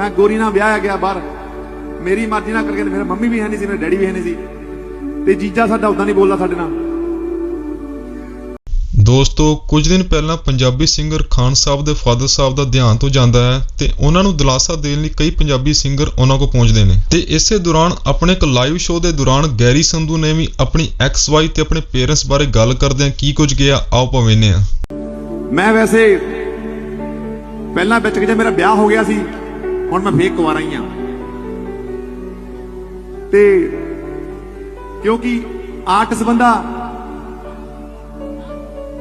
ਮੈਂ ਗੋਰੀ ਨਾਲ ਵਿਆਹਿਆ ਗਿਆ ਬਾਹਰ। ਮੇਰੀ ਮਰਜ਼ੀ ਨਾਲ ਕਰਕੇ ਮੇਰੇ ਮੰਮੀ ਵੀ ਹੈ ਨਹੀਂ ਸੀ ਮੇਰੇ ਡੈਡੀ ਵੀ ਹੈ ਨਹੀਂ ਸੀ। ਤੇ ਜੀਜਾ ਸਾਡਾ ਉਦਾਂ ਨਹੀਂ ਬੋਲਦਾ ਸਾਡੇ ਨਾਲ। ਦੋਸਤੋ ਕੁਝ ਦਿਨ ਪਹਿਲਾਂ ਪੰਜਾਬੀ ਸਿੰਗਰ ਖਾਨ ਸਾਹਿਬ ਦੇ ਫਾਦਰ ਸਾਹਿਬ ਦਾ ਧਿਆਨ ਤੋਂ ਜਾਂਦਾ ਹੈ ਤੇ ਉਹਨਾਂ ਨੂੰ ਦਿਲਾਸਾ ਦੇਣ ਲਈ ਕਈ ਪੰਜਾਬੀ ਸਿੰਗਰ ਉਹਨਾਂ ਕੋਲ ਪਹੁੰਚਦੇ ਨੇ। ਤੇ ਇਸੇ ਦੌਰਾਨ ਆਪਣੇ ਇੱਕ ਲਾਈਵ ਸ਼ੋਅ ਦੇ ਦੌਰਾਨ ਗੈਰੀ ਸੰਧੂ ਨੇ ਵੀ ਆਪਣੀ ਐਕਸ ਵਾਈ ਤੇ ਆਪਣੇ ਪੇਰੈਂਟਸ ਬਾਰੇ ਗੱਲ ਕਰਦਿਆਂ ਕੀ ਕੁਝ ਕਿਹਾ? ਆਓ ਪਵੇਨੇ ਆ। ਮੈਂ ਵੈਸੇ ਪਹਿਲਾਂ ਵਿੱਚ ਜੇ ਮੇਰਾ ਵਿਆਹ ਹੋ ਗਿਆ ਸੀ। ਹੁਣ ਮੈਂ ਫੇਕ ਕੁਵਾਰਾ ਹੀ ਆ। ਤੇ ਕਿਉਂਕਿ ਆਰਟਿਸਟ ਬੰਦਾ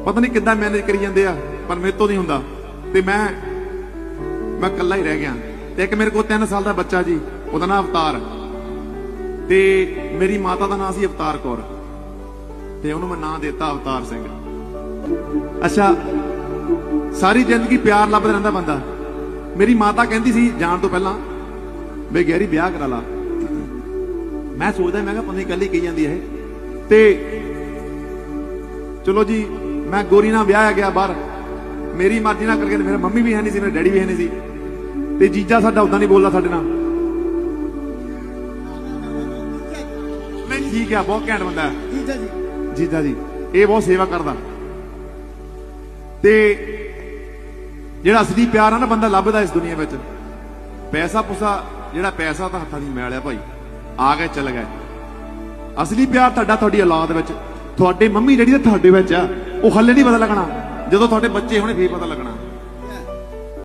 ਪਤਾ ਨਹੀਂ ਕਿੱਦਾਂ ਮੈਨੇਜ ਕਰੀ ਜਾਂਦੇ ਆ, ਪਰ ਮੇਰੇ ਤੋਂ ਨਹੀਂ ਹੁੰਦਾ। ਤੇ ਮੈਂ ਮੈਂ ਇਕੱਲਾ ਹੀ ਰਹਿ ਗਿਆ। ਤੇ ਇੱਕ ਮੇਰੇ ਕੋਲ 3 ਸਾਲ ਦਾ ਬੱਚਾ ਜੀ, ਉਹਦਾ ਨਾਮ ਅਵਤਾਰ। ਤੇ ਮੇਰੀ ਮਾਤਾ ਦਾ ਨਾਮ ਸੀ ਅਵਤਾਰ ਕੌਰ। ਤੇ ਉਹਨੂੰ ਮੈਂ ਨਾਂ ਦਿੱਤਾ ਅਵਤਾਰ ਸਿੰਘ। ਅੱਛਾ, ਸਾਰੀ ਜ਼ਿੰਦਗੀ ਪਿਆਰ ਲੱਭਦਾ ਰਹਿੰਦਾ ਬੰਦਾ। ਮੇਰੀ ਮਾਤਾ ਕਹਿੰਦੀ ਸੀ ਜਾਣ ਤੋਂ ਪਹਿਲਾਂ ਵੀ ਗਹਿਰੀ ਵਿਆਹ ਕਰਾ ਲਾ। ਮੈਂ ਸੋਚਦਾ ਮੈਂ ਕਿਹਾ ਪਤਾ ਨਹੀਂ ਕੱਲੀ ਕਹੀ ਜਾਂਦੀ ਇਹ। ਤੇ ਚਲੋ ਜੀ ਮੈਂ ਗੋਰੀ ਨਾਲ ਵਿਆਹਿਆ ਗਿਆ ਬਾਹਰ। ਮੇਰੀ ਮਰਜ਼ੀ ਨਾਲ ਕਰਕੇ ਮੇਰੇ ਮੰਮੀ ਵੀ ਹੈ ਨਹੀਂ ਸੀ ਮੇਰੇ ਡੈਡੀ ਵੀ ਹੈ ਨਹੀਂ ਸੀ। ਤੇ ਜੀਜਾ ਸਾਡਾ ਉਦਾਂ ਨਹੀਂ ਬੋਲਦਾ ਸਾਡੇ ਨਾਲ। ਨਹੀਂ ਠੀਕ ਆ ਬਹੁਤ ਘੈਂਟ ਬੰਦਾ। ਜੀਜਾ ਜੀ। ਜੀਜਾ ਜੀ ਇਹ ਬਹੁਤ ਸੇਵਾ ਕਰਦਾ। ਤੇ ਜਿਹੜਾ ਅਸਲੀ ਪਿਆਰ ਆ ਨਾ, ਬੰਦਾ ਲੱਭਦਾ ਇਸ ਦੁਨੀਆ ਵਿੱਚ। ਪੈਸਾ ਪੁਸਾ, ਜਿਹੜਾ ਪੈਸਾ ਤਾਂ ਹੱਥਾਂ ਦੀ ਮੈਲ ਆ ਭਾਈ, ਆ ਗਏ ਚਲ ਗਏ ਅਸਲੀ ਪਿਆਰ ਤੁਹਾਡਾ, ਤੁਹਾਡੀ ਔਲਾਦ ਵਿੱਚ। ਤੁਹਾਡੇ ਮੰਮੀ ਜਿਹੜੀ ਤਾਂ ਤੁਹਾਡੇ ਵਿੱਚ ਆ, ਉਹ ਹੱਲੇ ਨਹੀਂ ਪਤਾ ਲੱਗਣਾ। ਜਦੋਂ ਤੁਹਾਡੇ ਬੱਚੇ ਹੋਣੇ, ਫੇਰ ਪਤਾ ਲੱਗਣਾ।